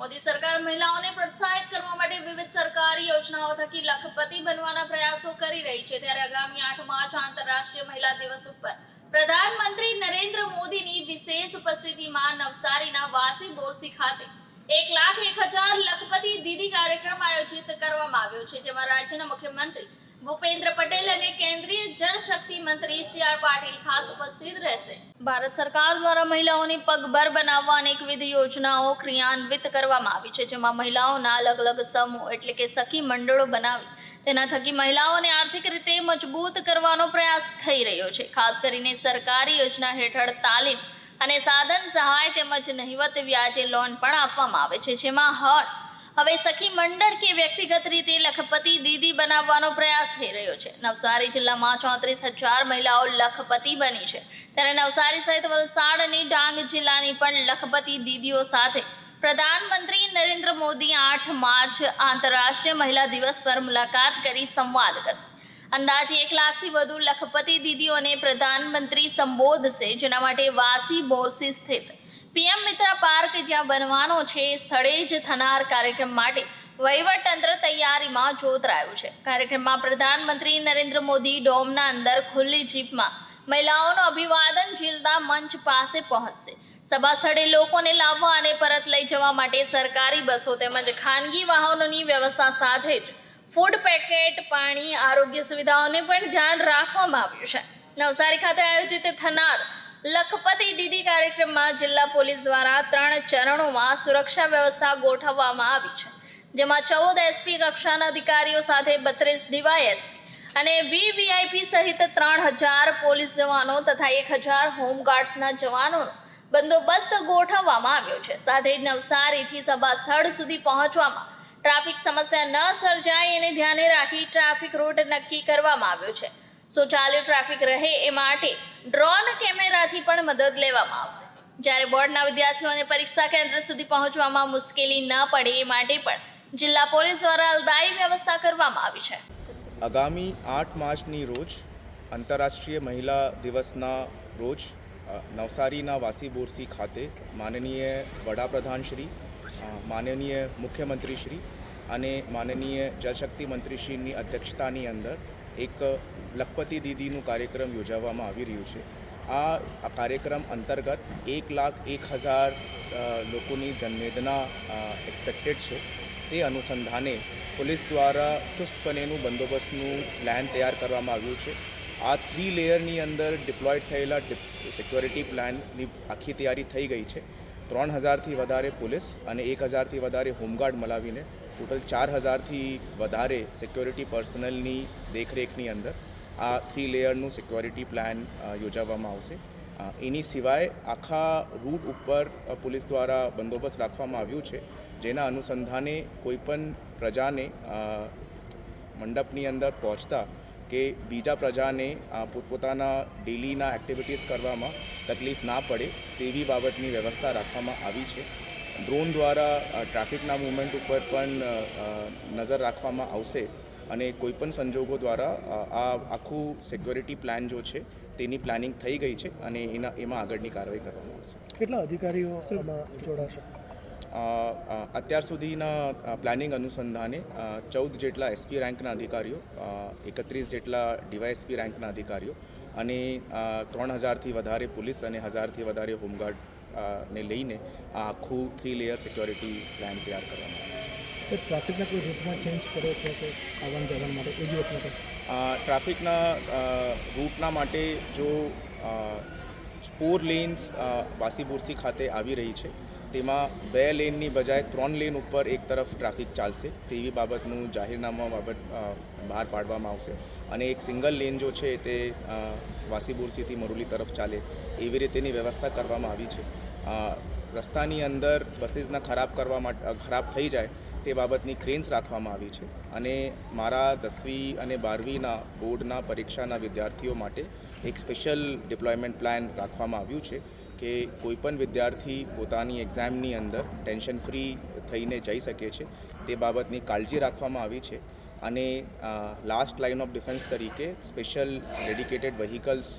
મોદી સરકાર મહિલાઓને પ્રોત્સાહિત કરવા માટે વિવિધ સરકારી યોજનાઓ થકી લખપતિ બનવાના પ્રયાસો કરી રહી છે. ત્યારે આગામી આઠ માર્ચ આંતરરાષ્ટ્રીય મહિલા દિવસ ઉપર પ્રધાનમંત્રી નરેન્દ્ર મોદીની વિશેષ ઉપસ્થિતિમાં નવસારીના વાસી બોરસી ખાતે એક લાખ એક હજાર લખપતિ દીદી કાર્યક્રમ આયોજિત કરવામાં આવ્યો છે, જેમાં રાજ્યના મુખ્યમંત્રી ભૂપેન્દ્ર પટેલ અને કેન્દ્રીય જળશક્તિ મંત્રી સી આર પાટીલ ખાસ ઉપસ્થિત રહેશે. ભારત સરકાર દ્વારા મહિલાઓને પગભર બનાવવા અનેકવિધ યોજનાઓ ક્રિયાન્વિત કરવામાં આવી છે, જેમાં મહિલાઓના અલગ અલગ સમૂહ એટલે કે સખી મંડળો બનાવી તેના થકી મહિલાઓને આર્થિક રીતે મજબૂત કરવાનો પ્રયાસ થઈ રહ્યો છે. ખાસ કરીને સરકારી યોજના હેઠળ તાલીમ અને સાધન સહાય તેમજ નહિવત વ્યાજે લોન પણ આપવામાં આવે છે, જેમાં હળ હવે સખી મંડળ કે વ્યક્તિગત રીતે લખપતિ દીદી બનાવવાનો પ્રયાસ થઈ રહ્યો છે. નવસારી જિલ્લામાં ચોત્રીસ હજાર મહિલાઓ લખપતિ બની છે. ત્યારે નવસારી સહિત વલસાડ અને ડાંગ જિલ્લાની પણ લખપતિ દીદીઓ સાથે પ્રધાનમંત્રી નરેન્દ્ર મોદી આઠ માર્ચ આંતરરાષ્ટ્રીય મહિલા દિવસ પર મુલાકાત કરી સંવાદ કરશે. અંદાજે એક લાખથી વધુ લખપતિ દીદીઓને પ્રધાનમંત્રી સંબોધશે, જેના માટે વાસી બોરસી સ્થિત પીએમ મિત્ર પાર્ક જ્યાં બનવાનો છે, એ સ્થળે જ થનાર કાર્યક્રમ માટે વહીવટતંત્ર તૈયારીમાં જોતરાયું છે. કાર્યક્રમમાં પ્રધાનમંત્રી નરેન્દ્ર મોદી ડોમના અંદર ખુલ્લી જીપમાં મહિલાઓનું અભિવાદન ઝીલતા મંચ પાસે પહોંચશે. સભા સ્થળે લોકોને લાવવા અને પરત લઈ જવા માટે સરકારી બસો તેમજ ખાનગી વાહનોની વ્યવસ્થા સાથે જ ફૂડ પેકેટ, પાણી, આરોગ્ય સુવિધાઓને પણ ધ્યાન રાખવામાં આવ્યું છે. નવસારી ખાતે આયોજિત થનાર લખપતિ દીદી કાર્યક્રમમાં જિલ્લા પોલીસ દ્વારા ત્રણ ચરણોમાં સુરક્ષા વ્યવસ્થા ગોઠવવામાં આવી છે, જેમાં ચૌદ એસપી કક્ષાના અધિકારીઓ સાથે બત્રીસ ડીવાયએસપી અને વીવીઆઈપી સહિત ત્રણ હજાર પોલીસ જવાનો તથા એક હજાર હોમગાર્ડ્સના જવાનોનો બંદોબસ્ત ગોઠવવામાં આવ્યો છે. સાથે નવસારીથી સભા સ્થળ સુધી પહોંચવામાં ટ્રાફિક સમસ્યા ન સર્જાય એને ધ્યાને રાખી ટ્રાફિક રૂટ નક્કી કરવામાં આવ્યો છે. સુચાલુ ટ્રાફિક રહે એ માટે ડ્રોન કેમેરાથી પણ મદદ લેવામાં આવશે. જ્યારે બોર્ડના વિદ્યાર્થીઓને પરીક્ષા કેન્દ્ર સુધી પહોંચવામાં મુશ્કેલી ન પડે એ માટે પણ જિલ્લા પોલીસ દ્વારા અલદાઈ વ્યવસ્થા કરવામાં આવી છે. આગામી આઠ માર્ચની રોજ આંતરરાષ્ટ્રીય મહિલા દિવસના રોજ નવસારીના વાસી બોરસી ખાતે માનનીય વડાપ્રધાન શ્રી માનનીય મુખ્યમંત્રી શ્રી અને માનનીય જળશક્તિ મંત્રીશ્રીની અધ્યક્ષતાની અંદર એક લખપતિ દીદીનું કાર્યક્રમ યોજાવામાં આવી રહ્યું છે. આ કાર્યક્રમ અંતર્ગત એક લાખ એક હજાર લોકોની જનવેદના એક્સપેક્ટેડ છે. તે અનુસંધાને પોલીસ દ્વારા ચુસ્તપણેનું બંદોબસ્તનું પ્લાન તૈયાર કરવામાં આવ્યું છે. આ થ્રી લેયરની અંદર ડિપ્લોય થયેલા સિક્યોરિટી પ્લાનની આખી તૈયારી થઈ ગઈ છે. ત્રણ હજારથી વધારે પોલીસ અને એક હજારથી વધારે હોમગાર્ડ મલાવીને ટોટલ ચાર હજારથી વધારે સિક્યોરિટી પર્સનલની દેખરેખની અંદર આ થ્રી લેયરનું સિક્યોરિટી પ્લાન યોજાવામાં આવશે. એની સિવાય આખા રૂટ ઉપર પોલીસ દ્વારા બંદોબસ્ત રાખવામાં આવ્યું છે, જેના અનુસંધાને કોઈપણ પ્રજાને મંડપની અંદર પહોંચતા કે બીજા પ્રજાને પોતપોતાના ડેલીના એક્ટિવિટીઝ કરવામાં તકલીફ ના પડે તેવી બાબતની વ્યવસ્થા રાખવામાં આવી છે. ડ્રોન દ્વારા ટ્રાફિકના મુવમેન્ટ ઉપર પણ નજર રાખવામાં આવશે અને કોઈપણ સંજોગો દ્વારા આ આખું સિક્યોરિટી પ્લાન જો છે તેની પ્લાનિંગ થઈ ગઈ છે અને એના એમાં આગળની કાર્યવાહી કરવામાં આવશે. કેટલા અધિકારીઓ જોડાશે? અત્યાર સુધીના પ્લાનિંગ અનુસંધાને ચૌદ જેટલા એસપી રેન્કના અધિકારીઓ એકત્રીસ જેટલા ડીવાયએસપી રેન્કના અધિકારીઓ અને ત્રણ હજારથી વધારે પોલીસ અને હજારથી વધારે હોમગાર્ડ ને લઈને આ આખું થ્રી લેયર સિક્યોરિટી પ્લાન તૈયાર કરવામાં ટ્રાફિકના કોઈ રૂટમાં ચેન્જ કર્યો છે કે આવન જવન માટે? એ દિવસ માટે ટ્રાફિકના રૂટના માટે જો ફોર લેન્સ વાસીબુરસી ખાતે આવી રહી છે તેમાં બે લેનની બજાય ત્રણ લેન ઉપર એક તરફ ટ્રાફિક ચાલશે તેવી બાબતનું જાહેરનામા બાબત બહાર પાડવામાં આવશે. અને એક સિંગલ લેન જો છે તે વાસીબુરસીથી મરુલી તરફ ચાલે એવી રીતેની વ્યવસ્થા કરવામાં આવી છે. રસ્તાની અંદર બસીસના ખરાબ કરવા માટે ખરાબ થઈ જાય તે બાબતની ક્રેન્સ રાખવામાં આવી છે. અને મારા દસમી અને બારમીના બોર્ડના પરીક્ષાના વિદ્યાર્થીઓ માટે એક સ્પેશિયલ ડિપ્લોયમેન્ટ પ્લાન રાખવામાં આવ્યું છે કે કોઈપણ વિદ્યાર્થી પોતાની એક્ઝામની અંદર ટેન્શન ફ્રી થઈને જઈ શકે છે તે બાબતની કાળજી રાખવામાં આવી છે. અને લાસ્ટ લાઇન ઓફ ડિફેન્સ તરીકે સ્પેશિયલ ડેડિકેટેડ વ્હીકલ્સ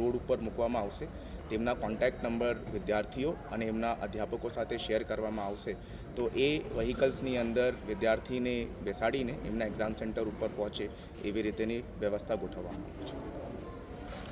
રોડ ઉપર મૂકવામાં આવશે. તેમના કોન્ટેક્ટ નંબર વિદ્યાર્થીઓ અને એમના અધ્યાપકો સાથે શેર કરવામાં આવશે. તો એ વ્હીકલ્સની અંદર વિદ્યાર્થીને બેસાડીને એમના એક્ઝામ સેન્ટર ઉપર પહોંચે એવી રીતેની વ્યવસ્થા ગોઠવવામાં આવી છે.